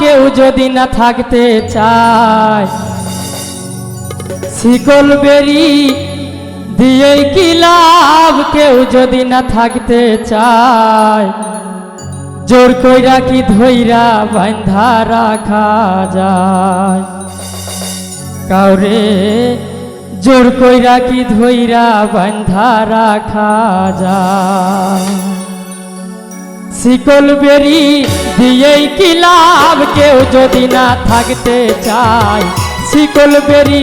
কেউ যদি না থাকতে চায়, শিকল বেরি দিয়ে কি লাভ? কেউ যদি না থাকতে চায়, জোর কইরা কি ধইরা বান্ধা রাখা যায়? কাউরে জোর কইরা কি ধইরা বান্ধা রাখা যায়? শিকল বেরি দিয়েই কি লাভ? কেউ যদি না থাকতে চায়, শিকল বেরি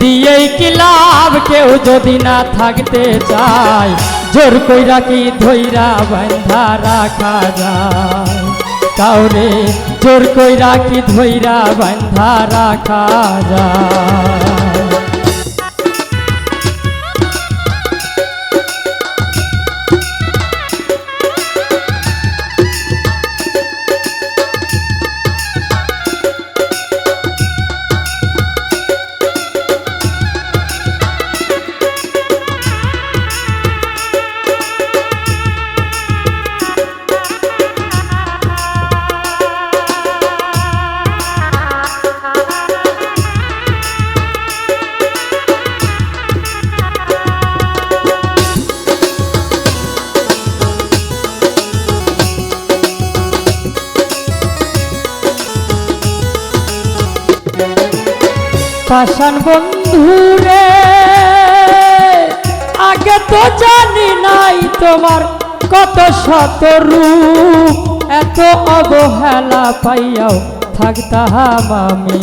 দিয়েই কি লাভ? কেউ যদি না থাকতে চায়, জোর কইরা কি ধইরা বান্ধা রাখা যায়? কাউরে জোর কইরা কি ধইরা বান্ধা রাখা যায়? পাষাণ বন্ধুরে, আগে তো জানি নাই তোমার কত শত রূপ। এত অবহেলা পাইয়াও থাকতাম আমি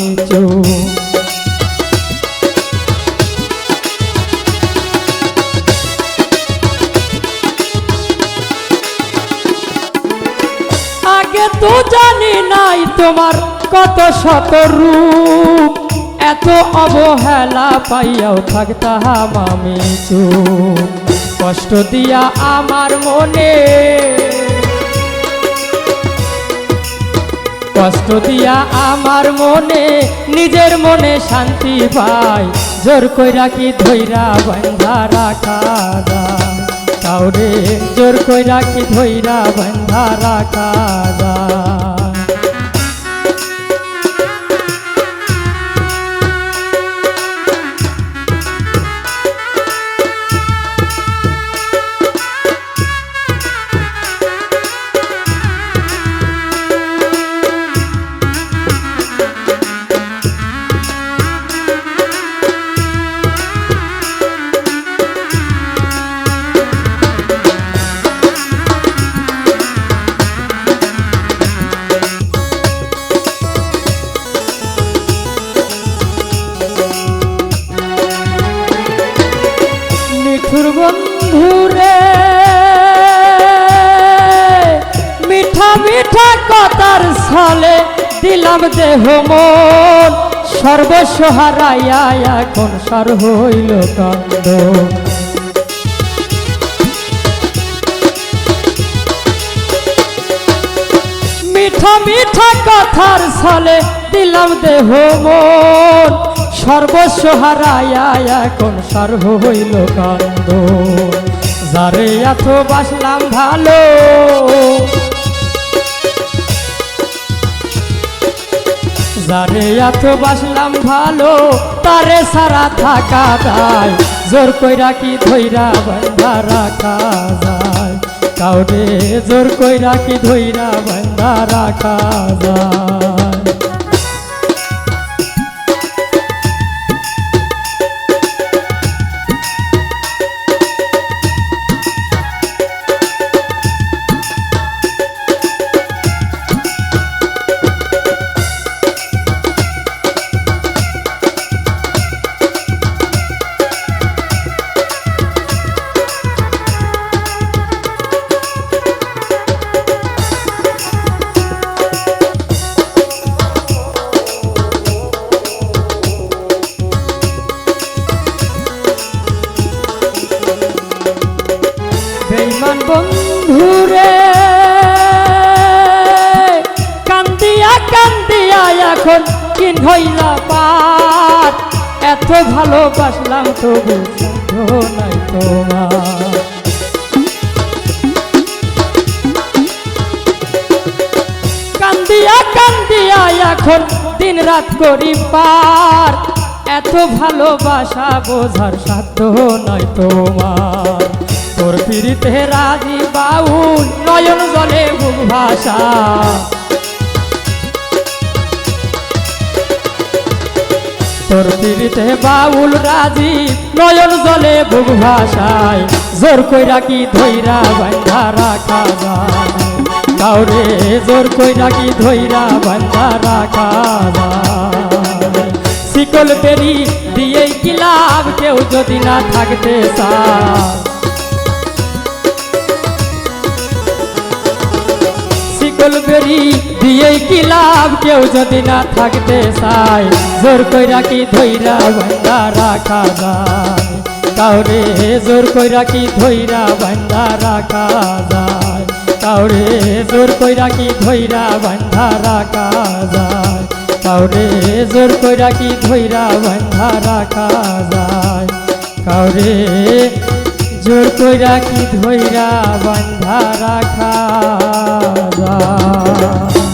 আগে তো জানি নাই তোমার কত শত রূপ। এত অবহেলা পাইয়াও থাকতাম আমি চুপ। কষ্ট দিয়া আমার মনে। কষ্ট দিয়া আমার মনে, নিজের মনে শান্তি পাই। জোর কইরা কি ধইরা বন্ধা রাখা যায়? কাউরে জোর কইরা কি ধইরা বন্ধা রাখা যায়? দিলাম দেহ মন সর্বস্ব হারাইয়া এখন সর হইল কান্দ। মিঠা মিঠা কথার ছলে দিলাম দেহ মন সর্বস্ব হারাইয়া এখন সর্ব হইল কান্দ। যারে এত বাসলাম ভালো যারে এত বাসলাম ভালো, তারে সারা থাকা যায়। জোর কইরা কি ধৈরা বন্ধা রাখা যায়? কাউরে জোর কইরা কি ধৈরা বন্ধা রাখা যায়? বেইমান বন্ধুরে। কান্দিয়া কান্দিয়া এখন কিন হইলা পার? এত ভালোবাসলাম তবু নাই তোমার। কান্দি কান্দিয়া কান্দিয়া এখন দিন রাত করি পার। এত ভালোবাসা বোঝার সাধ্য নয় তোমার। তোর পিড়িতে রাজি বাউল, নয়ন জলে বুক ভাষা তোর পিড়িতে বাউল রাজি নয়ন জলে বুক ভাষায় জোর কইরা কি ধৈরা বান্ধা রাখা যায়? কাউরে জোর কইরা কি ধৈরা বান্ধা রাখা যায়? শিকল পেরি দিয়েই কি লাভ, কেউ যদি না থাকতে চায়? দিয়েই কি লাভ? কেউ যদি না থাকতে চায়, জোর কইরা কি ধৈরা বান্ধা রাখা যায়? কাউরে জোর কইরা কি ধৈরা বান্ধা রাখা যায়? কাউরে জোর কইরা কি ধৈরা বান্ধা রাখা যায়? কাউরে জোর কইরা কি ধৈরা বান্ধা রাখা যায়? কাউরে জোর কইরা কি ধৈরা বান্ধা রাখা যায়? 아!